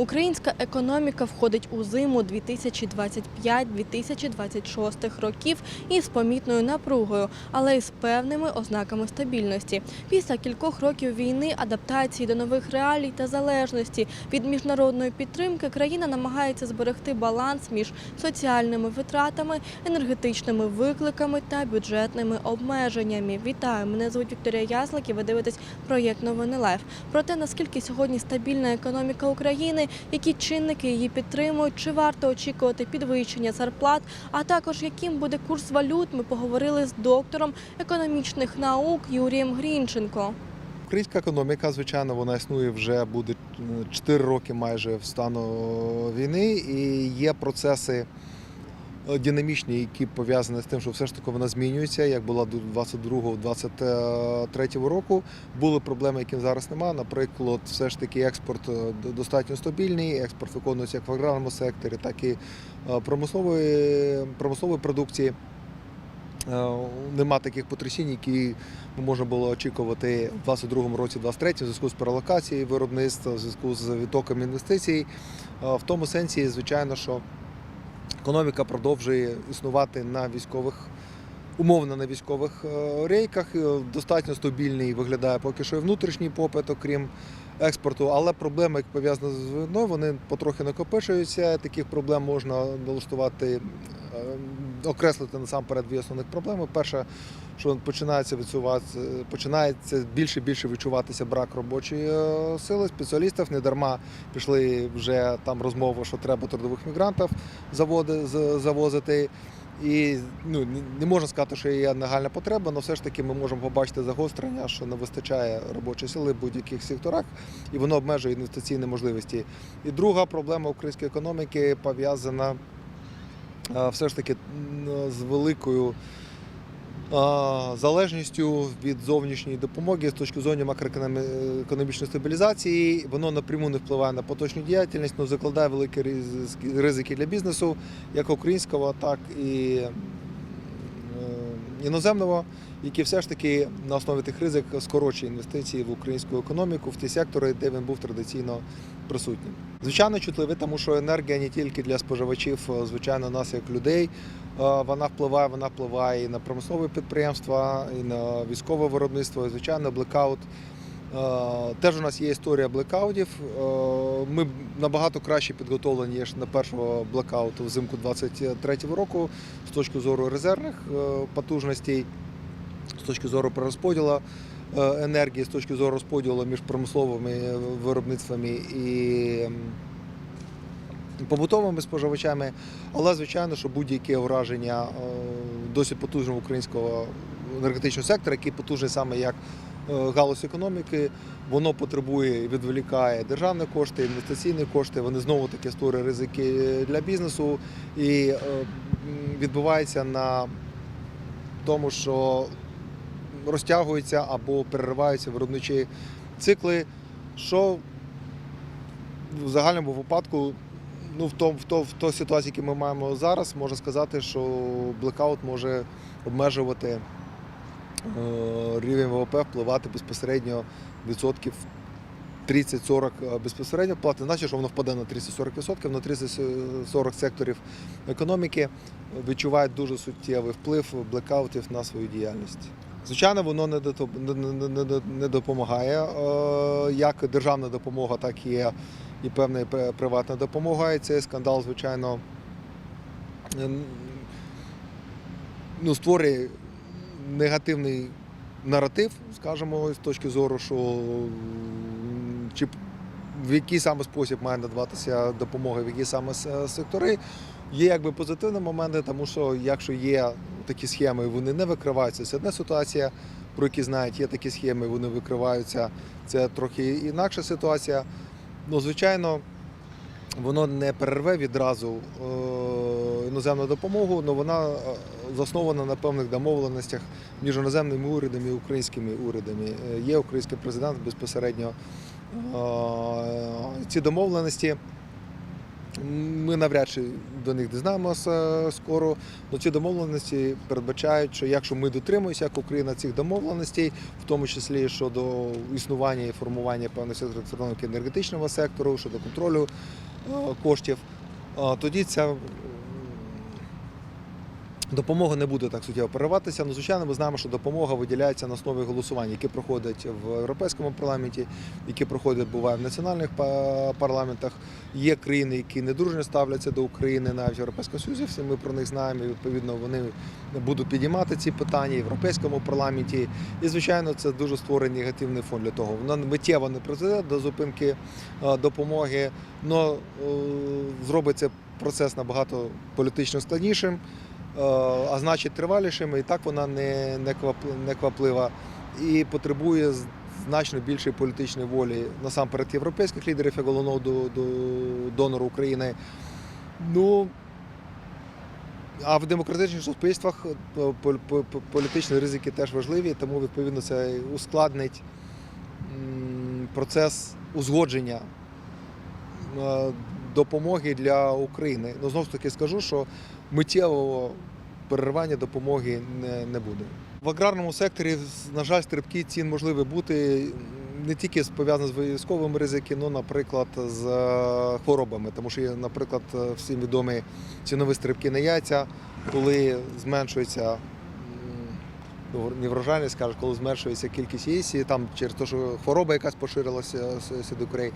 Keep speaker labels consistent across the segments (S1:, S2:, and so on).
S1: Українська економіка входить у зиму 2025-2026 років із помітною напругою, але й з певними ознаками стабільності. Після кількох років війни, адаптації до нових реалій та залежності від міжнародної підтримки країна намагається зберегти баланс між соціальними витратами, енергетичними викликами та бюджетними обмеженнями. Вітаю! Мене звуть Вікторія Яслик і ви дивитесь проєкт Новини Лайф. Про те, наскільки сьогодні стабільна економіка України, які чинники її підтримують, чи варто очікувати підвищення зарплат, а також яким буде курс валют, ми поговорили з доктором економічних наук Юрієм Грінченко.
S2: Українська економіка, звичайно, вона існує вже буде 4 роки майже в стану війни, і є процеси динамічні, які пов'язані з тим, що все ж таки вона змінюється, як була до 22-23 року. Були проблеми, яким зараз немає. Наприклад, все ж таки експорт е, достатньо стабільний, експорт виконується як в аграрному секторі, так і е, промислової, промислової продукції. Е, Нема таких потрясінь, які можна було очікувати в 22-му році, 23-му, в зв'язку з перелокацією виробництва, в зв'язку з відтоком інвестицій. Е, В тому сенсі, звичайно, що економіка продовжує існувати на військових. Умовно на військових е, рейках Е, достатньо стабільний виглядає поки що і внутрішній попит, окрім експорту. Але проблеми, які пов'язані з війною, вони потрохи накопичуються. Таких проблем можна налаштувати, е, окреслити насамперед дві основних проблеми. Перша, що починається відсувати, починається більше і більше відчуватися брак робочої е, сили спеціалістів. Не дарма пішли вже там розмови, що треба трудових мігрантів заводи, завозити. І ну, не- можна сказати, що є нагальна потреба, але все ж таки ми можемо побачити загострення, що не вистачає робочої сили в будь-яких секторах, і воно обмежує інвестиційні можливості. І друга проблема української економіки пов'язана все ж таки з великою залежністю від зовнішньої допомоги з точки зору макроекономічної стабілізації. Воно напряму не впливає на поточну діяльність, але закладає великі ризики- для бізнесу, як українського, так і іноземного, які все ж таки на основі тих ризик скорочує інвестиції в українську економіку, в ті сектори, де він був традиційно присутнім. Звичайно, чутливий, тому що енергія не тільки для споживачів, звичайно, нас як людей. Вона впливає, вона впливає і на промислові підприємства, і на військове виробництво, і звичайно, блекаут. Е, Теж у нас є історія блекаутів. Е, Ми набагато краще підготовлені ніж на першого блекауту взимку 23-го року з точки зору резервних е, потужностей, з точки зору перерозподілу енергії, з точки зору розподілу між промисловими виробництвами і побутовими споживачами. Але звичайно, що будь-яке враження досить потужного українського енергетичного сектора, який потужний саме як галузь економіки, воно потребує і відволікає державні кошти, інвестиційні кошти. Вони знову таки створюють ризики для бізнесу і е, відбувається на тому, що розтягуються або перериваються виробничі цикли, що в загальному випадку. Ну, в тому, в, то, в той ситуації, яку ми маємо зараз, можна сказати, що блекаут може обмежувати е, рівень ВВП, впливати безпосередньо відсотків 30-40 безпосередньо вплати. Не значить, що воно впаде на 30-40%, на 30-40 секторів економіки відчувають дуже суттєвий вплив блекаутів на свою діяльність. Звичайно, воно не допомагає е, як державна допомога, так і, і певна приватна допомога. І цей скандал, звичайно, ну, створює негативний наратив, скажімо, з точки зору, що чи в який саме спосіб має надаватися допомога, в які саме сектори. Є якби позитивні моменти, тому що якщо є такі схеми, вони не викриваються, це одна ситуація, про які знають, є такі схеми, вони викриваються. Це трохи інакша ситуація. Ну, звичайно, воно не перерве відразу е, іноземну допомогу, але вона е, заснована на певних домовленостях між іноземними урядами і українськими урядами. Е, Є український президент безпосередньо. Ці домовленості Ми навряд чи до них дізнаємося скоро. Но ці домовленості передбачають, що якщо ми дотримуємося як Україна цих домовленостей, в тому числі щодо існування і формування певних секторів економіки енергетичного сектору, щодо контролю е, коштів, е, тоді ця допомога не буде так суттєво перериватися. Ну, звичайно, ми знаємо, що допомога виділяється на основі голосувань, які проходять в Європейському парламенті, які проходять буває в національних парламентах. Є країни, які недружньо ставляться до України, навіть в Європейському Союзі. Всі ми про них знаємо. І відповідно вони будуть підіймати ці питання в Європейському парламенті. І звичайно, це дуже створить негативний фон для того. Воно миттєво не призведе до зупинки е, допомоги, але зробить цей процес набагато політично складнішим, а значить тривалішим. І так вона не, не, квап- не кваплива і потребує значно більшої політичної волі насамперед європейських лідерів як головного до, до донору України. Ну а в демократичних суспільствах е, пол- по- по- політичні ризики теж важливі, тому відповідно це ускладнить процес узгодження е, допомоги для України. Ну знову ж таки скажу, що миттєвого переривання допомоги не, не буде. В аграрному секторі, на жаль, стрибки цін можливі бути не тільки пов'язані з військовими ризиками, але, наприклад, з е, хворобами. Тому що є, наприклад, е, всім відомі цінові стрибки на яйця, коли зменшується. ну, Не врожайність, коли зменшується кількість яєць, там через те, що хвороба якась поширилася с- серед курей.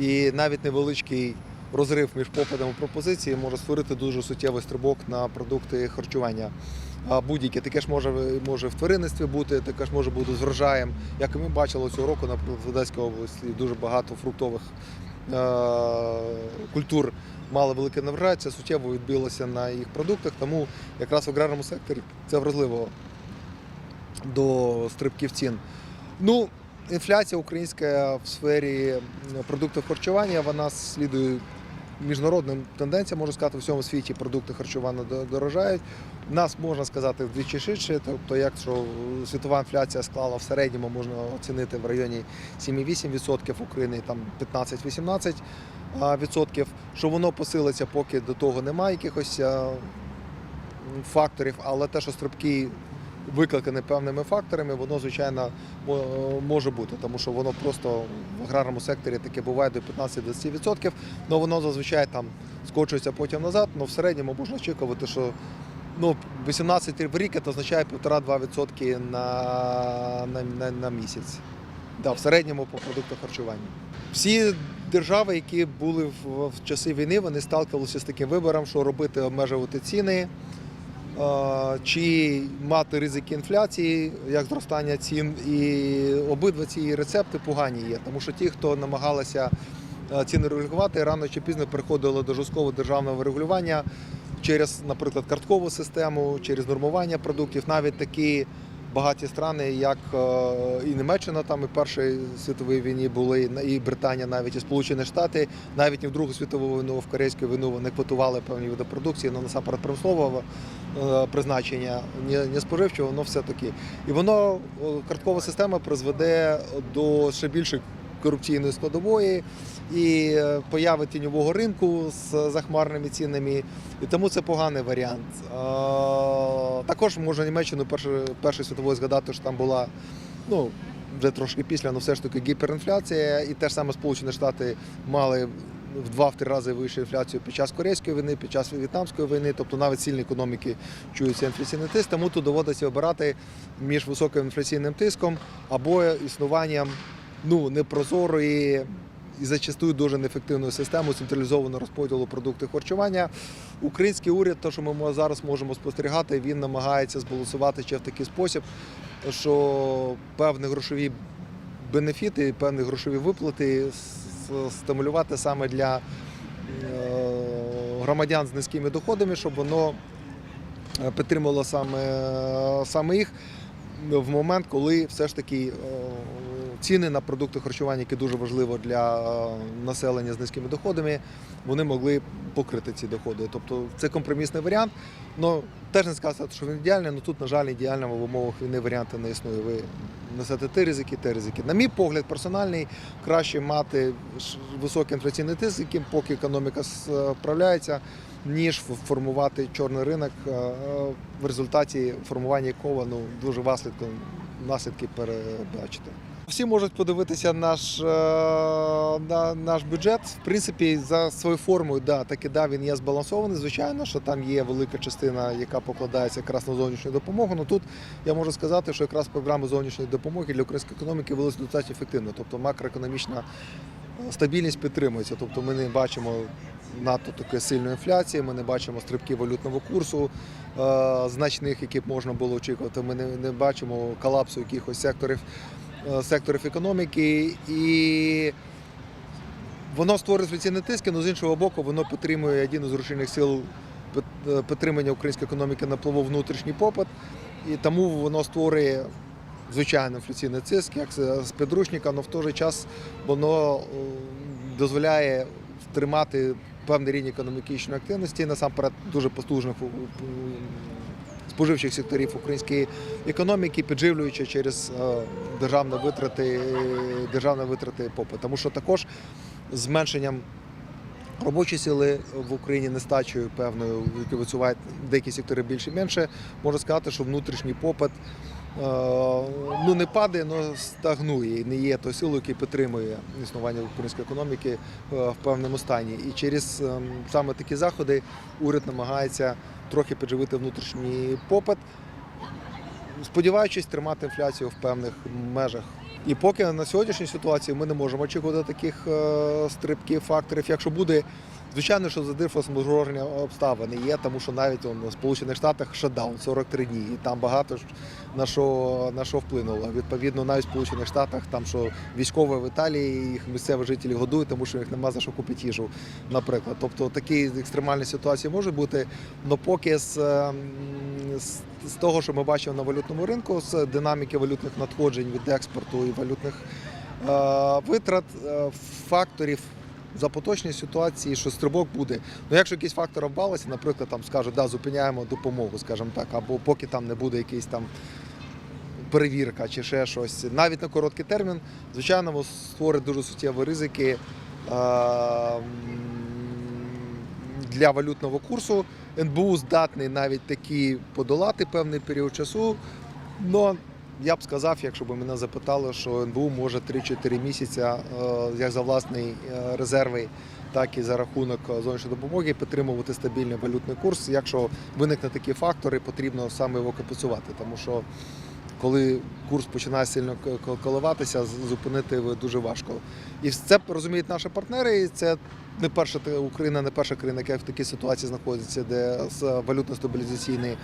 S2: І навіть невеличкий розрив між попитом і пропозицією може створити дуже суттєвий стрибок на продукти харчування. Будь-яке таке ж може, може в тваринництві бути, таке ж може бути з врожаєм. Як і ми бачили цього року, наприклад, в Одеській області дуже багато фруктових е- культур мали велике наврожай, це суттєво відбилося на їх продуктах. Тому якраз в аграрному секторі це вразливо до стрибків цін. Ну, інфляція українська в сфері продуктів харчування, вона слідує міжнародним тенденціям, можна сказати, в всьому світі продукти харчування до- дорожають. Нас можна сказати вдвічі швидше, тобто якщо світова інфляція склала в середньому, можна оцінити в районі 7,8%, в Україні там 15-18%, відсотків, що воно посилиться, поки до того немає якихось факторів, але те, що стрибки викликані певними факторами, воно звичайно може бути, тому що воно просто в аграрному секторі таке буває до 15-20%, але воно зазвичай там скочується потім назад, але в середньому можна очікувати, що ну, 18 в рік це означає 1,5-2% на, на, на, на місяць. Да, в середньому по продуктах харчування. Всі держави, які були в, в часи війни, вони сталкувалися з таким вибором, що робити, обмежувати ціни, чи мати ризики інфляції, як зростання цін. І обидва ці рецепти погані є, тому що ті, хто намагалися е, ціни регулювати, рано чи пізно приходили до жорсткого державного регулювання через, наприклад, карткову систему, через нормування продуктів, навіть такі багаті страни, як е, і Німеччина, там і в Першій світовій війні були, і Британія, навіть і Сполучені Штати, навіть і в Другу світову війну, в Корейську війну вони квотували певні види продукції, ну насамперед промислового е, призначення, не, споживчого, воно все таки. І воно карткова система призведе до ще більшої корупційної складової і е, появи тіньового ринку з захмарними цінами. І тому це поганий варіант. Також можна Німеччину першої світової згадати, що там була ну, вже трошки після, але все ж таки гіперінфляція. І те ж саме Сполучені Штати мали в два-три рази вищу інфляцію під час Корейської війни, під час В'єтнамської війни, тобто навіть сильні економіки чуються інфляційний тиск, тому тут доводиться обирати між високим інфляційним тиском або існуванням ну, непрозорої і зачастую дуже неефективною системою централізованого розподілу продуктів харчування. Український уряд, те, що ми зараз можемо спостерігати, він намагається збалансувати ще в такий спосіб, що певні грошові бенефіти, певні грошові виплати стимулювати саме для е, громадян з низькими доходами, щоб воно е, підтримувало саме, саме їх в момент, коли все ж таки е, ціни на продукти харчування, які дуже важливо для е, населення з низькими доходами, вони могли покрити ці доходи. Тобто це компромісний варіант. Ну теж не сказати, що він ідеальний, але тут, на жаль, ідеального в умовах війни варіанту не існує. Ви несете ті ризики, ті ризики. На мій погляд, персональний, краще мати високий інфляційний тиск, яким поки економіка справляється, ніж формувати чорний ринок, е, е, в результаті формування якого ну, дуже наслідки, наслідки перебачити. Всі можуть подивитися наш, е, на, наш бюджет. В принципі, за своєю формою, да, так і да, він є збалансований. Звичайно, що там є велика частина, яка покладається якраз на зовнішню допомогу. Ну тут я можу сказати, що якраз програми зовнішньої допомоги для української економіки велися достатньо ефективно. Тобто макроекономічна е, стабільність підтримується. Тобто ми не бачимо надто такої сильної інфляції, ми не бачимо стрибків валютного курсу е, значних, які б можна було очікувати. Ми не, не бачимо колапсу якихось секторів, секторів економіки і. Воно створює інфляційні тиски, але з іншого боку, воно підтримує один із рушійних сил е, підтримання української економіки на плаву внутрішній попит, і тому воно створює звичайно інфляційний тиск, як з підручника, але в той же час воно е, дозволяє тримати певний рівень економічної активності, насамперед дуже потужних споживчих секторів української економіки, підживлюючи через е, державні витрати, державні витрати попит. Тому що також зменшенням робочої сили в Україні нестачею певною, які висувають деякі сектори більше менше, можна сказати, що внутрішній попит е, ну не падає, але стагнує і не є тою силою, яка підтримує існування української економіки е, в певному стані. І через ем, саме такі заходи уряд намагається трохи підживити внутрішній попит, сподіваючись тримати інфляцію в певних межах. І поки на сьогоднішній ситуації ми не можемо очікувати таких е, стрибків факторів. Якщо буде, звичайно, що за форс-мажорні обставини є, тому що навіть он, у Сполучених Штатах шатдаун 43 дні, і там багато на що, на що вплинуло. Відповідно, навіть в Сполучених Штатах, там що військові в Італії, їх місцеві жителі годують, тому що їх нема за що купити їжу, наприклад. Тобто такі екстремальні ситуації можуть бути. але поки з, ем, з, з того, що ми бачимо на валютному ринку, з динаміки валютних надходжень від експорту і валютних е, витрат, е, факторів. За поточні ситуації, що стрибок буде. Ну, якщо якийсь фактор обвалиться, наприклад, там скажуть, да, зупиняємо допомогу, скажімо так, або поки там не буде якийсь там перевірка чи ще щось, навіть на короткий термін, звичайно, створить дуже суттєві ризики е, для валютного курсу. НБУ здатний навіть такі подолати певний період часу. Но я б сказав, якщо б мене запитали, що НБУ може 3-4 місяці е, як за власний е, резерви, так і за рахунок е, зовнішньої допомоги підтримувати стабільний валютний курс. Якщо виникне такі фактори, потрібно саме його компенсувати, тому що коли курс починає сильно коливатися, зупинити дуже важко. І це розуміють наші партнери. І це не перша Україна, не перша країна, яка в такій ситуації знаходиться, де з валютно-стабілізаційний м,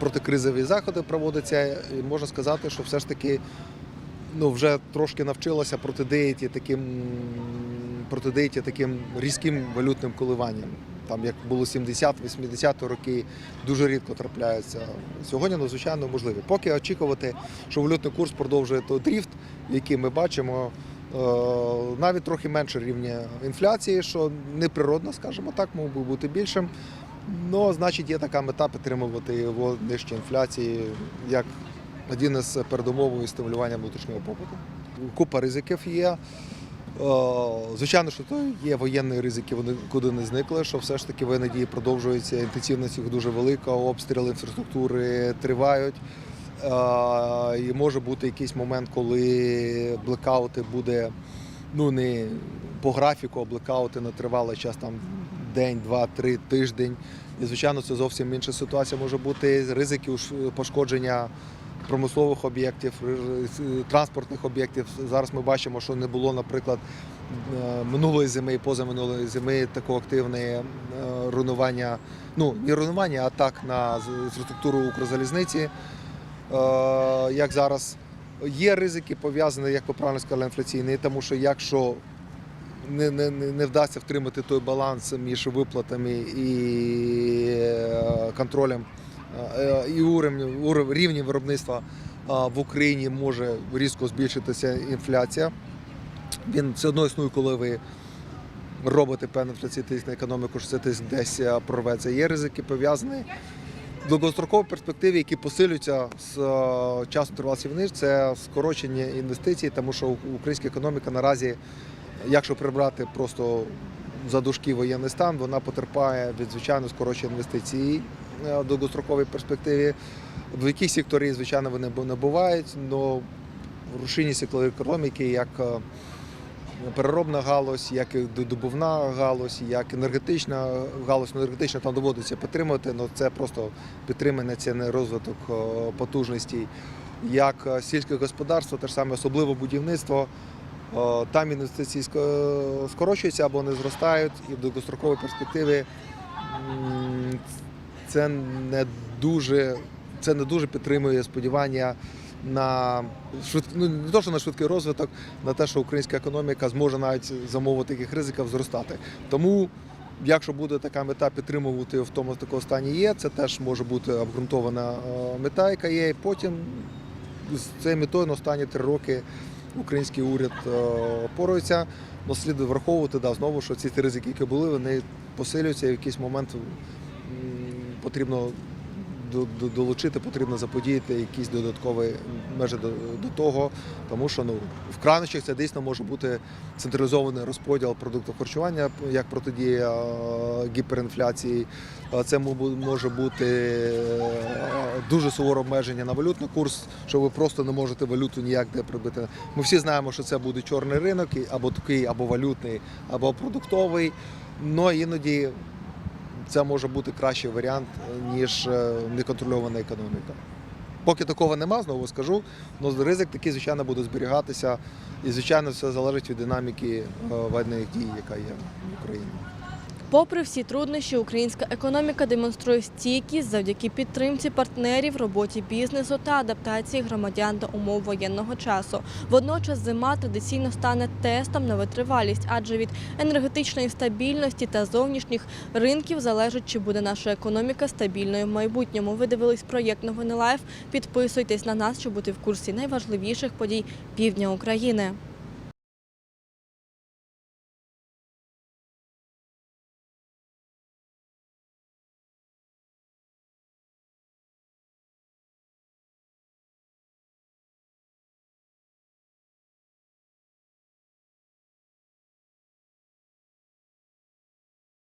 S2: протикризові заходи проводяться. І можна сказати, що все ж таки ну, вже трошки навчилася протидіяти таким, протидіяти таким різким валютним коливанням. Там як було 70-80 роки, дуже рідко трапляються. Сьогодні надзвичайно можливі. Поки очікувати, що валютний курс продовжує той дріфт, який ми бачимо, е, навіть трохи менше рівня інфляції, що неприродно, скажімо так, мов би бути більшим. Ну, значить, є така мета підтримувати його нижче інфляції як один із передумов стимулювання внутрішнього попиту. Купа ризиків є. Е, Звичайно, що то є воєнні ризики, вони куди не зникли, що все ж таки воєнні дії продовжуються, інтенсивність їх дуже велика, обстріли інфраструктури тривають. Е, І може бути якийсь момент, коли блекаути буде ну не по графіку, а блекаути на тривалий час, там день, два, три, тиждень. І звичайно, це зовсім інша ситуація може бути. Ризики пошкодження промислових об'єктів, транспортних об'єктів. Зараз ми бачимо, що не було, наприклад, е, минулої зими і позаминулої зими такого активне е, руйнування, ну не руйнування, а атак на інфраструктуру Укрзалізниці. Е, Як зараз є ризики пов'язані, як ви правильно сказали, інфляційні, тому що якщо не, не, не вдасться втримати той баланс між виплатами і е, контролем е, і уровнем, рівнем виробництва в Україні може різко збільшитися інфляція. Він все одно існує, коли ви робите певний інфляційний тиск на економіку, що це тиск десь е, прорветься. Є ризики пов'язані в довгостроковій перспективі, які посилюються з е, часу тривалості війни, це скорочення інвестицій, тому що українська економіка наразі, якщо прибрати просто за дужки воєнний стан, вона потерпає від звичайно скорочення інвестицій е, в довгостроковій перспективі. В яких секторі, звичайно, вони не бувають, але рушійні сектори економіки, як е, переробна галузь, як добувна галузь, як енергетична галузь, ну, енергетична там доводиться підтримувати, але це просто підтримання, це не розвиток е, потужностей, як сільське господарство, те ж саме особливо будівництво. Е, Там інвестиції ско- скорочуються або не зростають, і в довгостроковій перспективі це не дуже, це не дуже підтримує сподівання на швид... ну, не то, що на швидкий розвиток, на те, що українська економіка зможе навіть за умови таких ризиків зростати. Тому, якщо буде така мета підтримувати в тому такому стані є, це теж може бути обґрунтована е, мета, яка є. І потім з цією метою на останні три роки український уряд е, порується. але слід враховувати да, знову, що ці ті ризики, які були, вони посилюються і в якийсь момент потрібно долучити, потрібно заподіяти якісь додаткові межі до, до того, тому що ну, в кранощах це дійсно може бути централізований розподіл продуктів харчування як протидія гіперінфляції. Це може бути е, дуже суворе обмеження на валютний курс, що ви просто не можете валюту ніяк де прибити. Ми всі знаємо, що це буде чорний ринок, або такий, або валютний, або продуктовий. Но іноді це може бути кращий варіант, ніж е, неконтрольована економіка. Поки такого нема, знову скажу, але ризик такий, звичайно, буде зберігатися. І, звичайно, все залежить від динаміки е, воєнних дій, яка є в Україні.
S1: Попри всі труднощі, українська економіка демонструє стійкість завдяки підтримці партнерів, роботі бізнесу та адаптації громадян до умов воєнного часу. Водночас зима традиційно стане тестом на витривалість, адже від енергетичної стабільності та зовнішніх ринків залежить, чи буде наша економіка стабільною в майбутньому. Ви дивились проєкт Новини Лайф. Підписуйтесь на нас, щоб бути в курсі найважливіших подій півдня України.